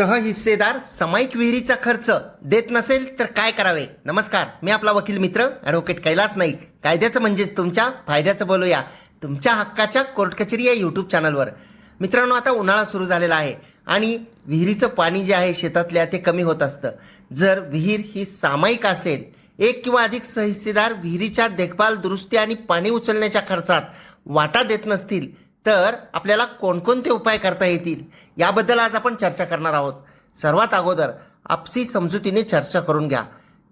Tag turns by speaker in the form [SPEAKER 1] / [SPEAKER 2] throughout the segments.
[SPEAKER 1] सहहिस्सेदार सामायिक विहिरीचा खर्च देत नसेल तर काय करावे? नमस्कार मी आपला वकील मित्र ॲडव्होकेट कैलास नाईक. कायद्याचं म्हणजेच तुमच्या फायद्याचं बोलूया. तुमच्या हक्काच्या कोर्ट कचेरी या यूट्यूब चॅनलवर मित्रांनो आता उन्हाळा सुरू झालेला आहे आणि विहिरीचं पाणी जे आहे शेतातल्या ते कमी होत असतं. जर विहीर ही सामायिक असेल एक किंवा अधिक सहिस्सेदार विहिरीच्या देखभाल दुरुस्ती आणि पाणी उचलण्याच्या खर्चात वाटा देत नसतील तर आपल्याला कोणकोणते उपाय करता येतील? याबद्दल आज आपण चर्चा करणार आहोत. सर्वात अगोदर आपसी समजुतीने चर्चा करून घ्या.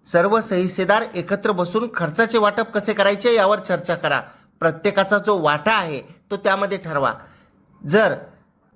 [SPEAKER 1] सर्व सहिस्सेदार एकत्र बसून खर्चाचे वाटप कसे करायचे यावर चर्चा करा. प्रत्येकाचा जो वाटा आहे तो त्यामध्ये ठरवा. जर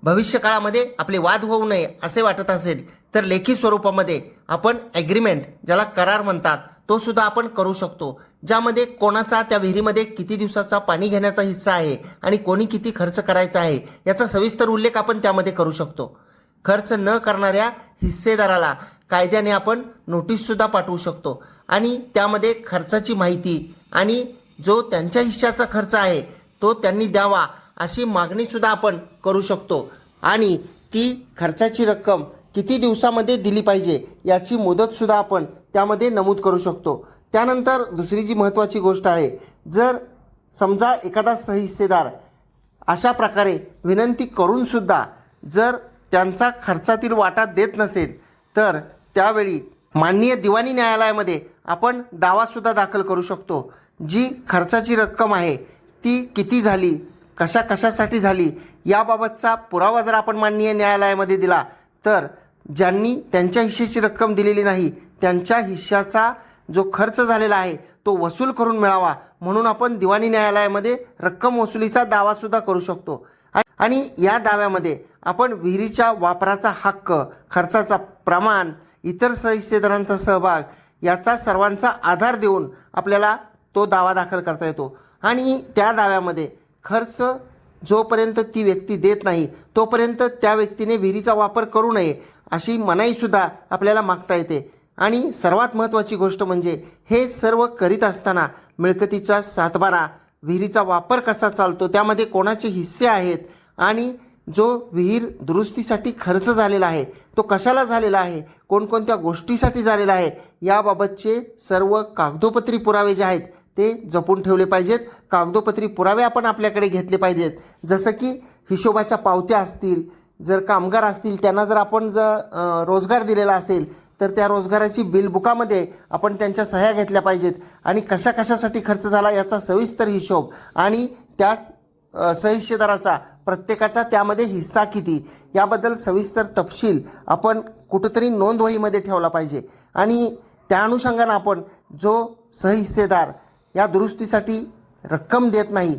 [SPEAKER 1] भविष्यकाळामध्ये आपले वाद होऊ नये असे वाटत असेल तर लेखी स्वरूपामध्ये आपण ॲग्रीमेंट ज्याला करार म्हणतात तो सुद्धा आपण करू शकतो ज्यामध्ये कोणाचा त्या विहिरीमध्ये किती दिवसाचा पाणी घेण्याचा हिस्सा आहे आणि कोणी किती खर्च करायचा आहे याचा सविस्तर उल्लेख आपण त्यामध्ये करू शकतो. खर्च न करणाऱ्या हिस्सेदाराला कायद्याने आपण नोटीससुद्धा पाठवू शकतो आणि त्यामध्ये खर्चाची माहिती आणि जो त्यांच्या हिश्श्याचा खर्च आहे तो त्यांनी द्यावा अशी मागणीसुद्धा आपण करू शकतो. आणि ती खर्चाची रक्कम किती दिवसामध्ये दिली पाहिजे याची मुदतसुद्धा आपण त्यामध्ये नमूद करू शकतो. त्यानंतर दुसरी जी महत्त्वाची गोष्ट आहे जर समजा एखादा सहिस्सेदार अशा प्रकारे विनंती करूनसुद्धा जर त्यांचा खर्चातील वाटा देत नसेल तर त्यावेळी माननीय दिवाणी न्यायालयामध्ये आपण दावासुद्धा दाखल करू शकतो. जी खर्चाची रक्कम आहे ती किती झाली कशा कशासाठी झाली याबाबतचा पुरावा जर आपण माननीय न्यायालयामध्ये दिला तर ज्यांनी त्यांच्या हिश्श्याची रक्कम दिलेली नाही त्यांच्या हिश्श्याचा जो खर्च झालेला आहे तो वसूल करून मिळावा. म्हणून आपण दिवाणी न्यायालयामध्ये रक्कम वसुलीचा दावासुद्धा करू शकतो. आणि या दाव्यामध्ये आपण विहिरीच्या वापराचा हक्क खर्चाचा प्रमाण इतर सहिस्सेदारांचा सहभाग याचा सर्वांचा आधार देऊन आपल्याला तो दावा दाखल करता येतो. आणि त्या दाव्यामध्ये खर्च जोपर्यंत ती व्यक्ती देत नाही तोपर्यंत त्या व्यक्तीने विहिरीचा वापर करू नये. अशी मनाईसुद्धा आपल्याला मागता येते. आणि सर्वात महत्त्वाची गोष्ट म्हणजे हे सर्व करीत असताना मिळकतीचा सातबारा विहिरीचा वापर कसा चालतो त्यामध्ये कोणाचे हिस्से आहेत आणि जो विहीर दुरुस्तीसाठी खर्च झालेला आहे तो कशाला झालेला आहे कोणकोणत्या गोष्टीसाठी झालेला आहे याबाबतचे सर्व कागदोपत्री पुरावे जे आहेत ते जपून ठेवले पाहिजेत. कागदोपत्री पुरावे आपण आपल्याकडे घेतले पाहिजेत. जसं की हिशोबाच्या पावत्या असतील जर कामगार असतील त्यांना जर आपण जर रोजगार दिलेला असेल तर त्या रोजगाराची बिलबुकामध्ये आपण त्यांच्या सह्या घेतल्या पाहिजेत. आणि कशा कशासाठी खर्च झाला याचा सविस्तर हिशोब आणि त्या सहिष्यदाराचा प्रत्येकाचा त्यामध्ये हिस्सा किती याबद्दल सविस्तर तपशील आपण कुठंतरी नोंदवहीमध्ये ठेवला पाहिजे. आणि त्या अनुषंगानं आपण जो सहिस्सेदार या दुरुस्तीसाठी रक्कम देत नाही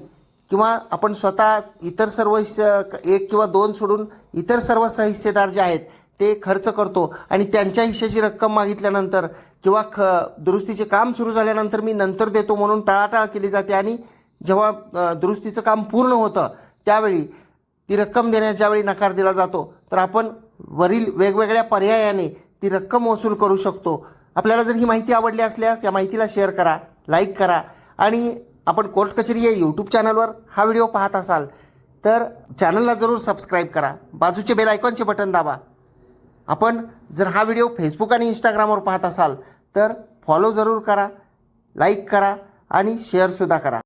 [SPEAKER 1] किंवा आपण स्वतः इतर सर्व एक किंवा दोन सोडून इतर सर्व सहिस्सेदार जे आहेत ते खर्च करतो. आणि त्यांच्या हिश्श्याची रक्कम मागितल्यानंतर किंवा ख दुरुस्तीचे काम सुरू झाल्यानंतर मी नंतर देतो म्हणून टाळाटाळ केली जाते. आणि जेव्हा दुरुस्तीचं काम पूर्ण होतं त्यावेळी ती रक्कम देण्याच्या वेळी नकार दिला जातो तर आपण वरील वेगवेगळ्या पर्यायाने ती रक्कम वसूल करू शकतो. आपल्याला जर ही माहिती आवडली असल्यास या माहितीला शेअर करा लाईक करा. आणि आपण कोर्ट कचेरी या यूट्यूब चॅनलवर हा व्हिडिओ पाहत असाल तर चॅनलला जरूर सबस्क्राईब करा. बाजूचे बेल आयकॉनचे बटन दाबा. आपण जर हा व्हिडिओ फेसबुक आणि इंस्टाग्रामवर पाहत असाल तर फॉलो जरूर करा लाईक करा आणि शेअरसुद्धा करा.